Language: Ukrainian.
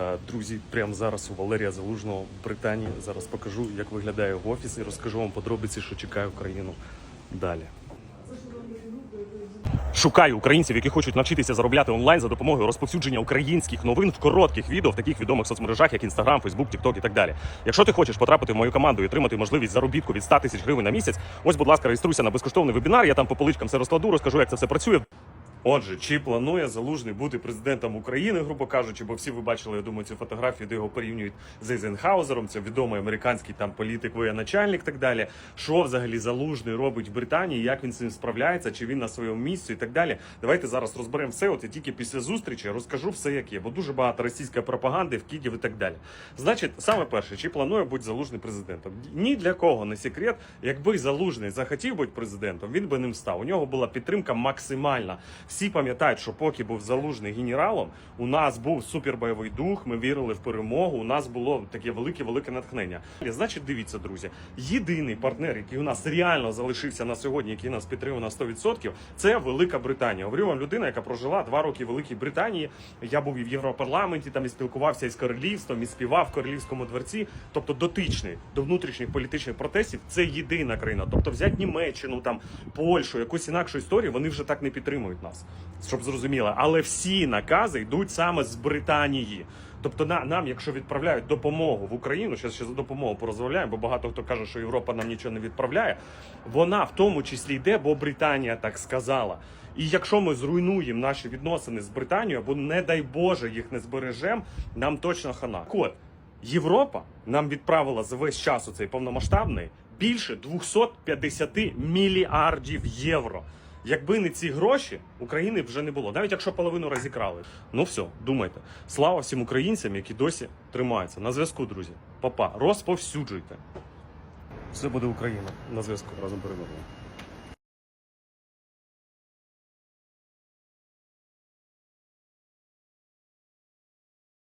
Е, Друзі, прямо зараз у Валерія Залужного в Британії. Зараз покажу, як виглядає його офіс, і розкажу вам подробиці, що чекає Україну далі. Шукаю українців, які хочуть навчитися заробляти онлайн за допомогою розповсюдження українських новин в коротких відео в таких відомих соцмережах, як Instagram, Facebook, TikTok і так далі. Якщо ти хочеш потрапити в мою команду і отримати можливість заробітку від 100 тисяч гривень на місяць, ось, будь ласка, реєструйся на безкоштовний вебінар. Я там по поличкам все розкладу, розкажу, як це все працює. Отже, чи планує залужний бути президентом України, грубо кажучи, бо всі ви бачили, я думаю, цю фотографію, де його порівнюють з Ейзенхаузером, це відомий американський там політик, воєначальник, так далі. Що взагалі залужний робить в Британії, як він з цим справляється, чи він на своєму місці і так далі. Давайте зараз розберемо все. От я тільки після зустрічі розкажу все, як є, бо дуже багато російської пропаганди в Києві і так далі. Значить, саме перше, чи планує бути залужний президентом? Ні для кого не секрет. Якби залужний захотів бути президентом, він би ним став. У нього була підтримка максимальна. Всі пам'ятають, що поки був залужний генералом, у нас був супербойовий дух. Ми вірили в перемогу. У нас було таке велике велике натхнення. Значить, дивіться, друзі, єдиний партнер, який у нас реально залишився на сьогодні, який нас підтримує на 100%, це Велика Британія. Говорю вам людина, яка прожила два роки в Великій Британії. Я був і в Європарламенті, там і спілкувався із королівством, і співав в королівському дворці. Тобто дотичний до внутрішніх політичних протестів. Це єдина країна. Тобто, взяти Німеччину, там Польщу, якусь інакшу історію, вони вже так не підтримують нас, щоб зрозуміло. Але всі накази йдуть саме з Британії. Тобто на, нам, якщо відправляють допомогу в Україну, зараз ще за допомогу порозмовляємо, бо багато хто каже, що Європа нам нічого не відправляє. Вона в тому числі йде, бо Британія так сказала. І якщо ми зруйнуємо наші відносини з Британією, або не дай Боже їх не збережемо, нам точно хана. От, Європа нам відправила за весь час у цей повномасштабний більше 250 мільярдів євро. Якби не ці гроші, України вже не було. Навіть якщо половину розікрали. Ну все, думайте. Слава всім українцям, які досі тримаються. На зв'язку, друзі. Папа, розповсюджуйте. Все буде Україна. На зв'язку разом переможемо.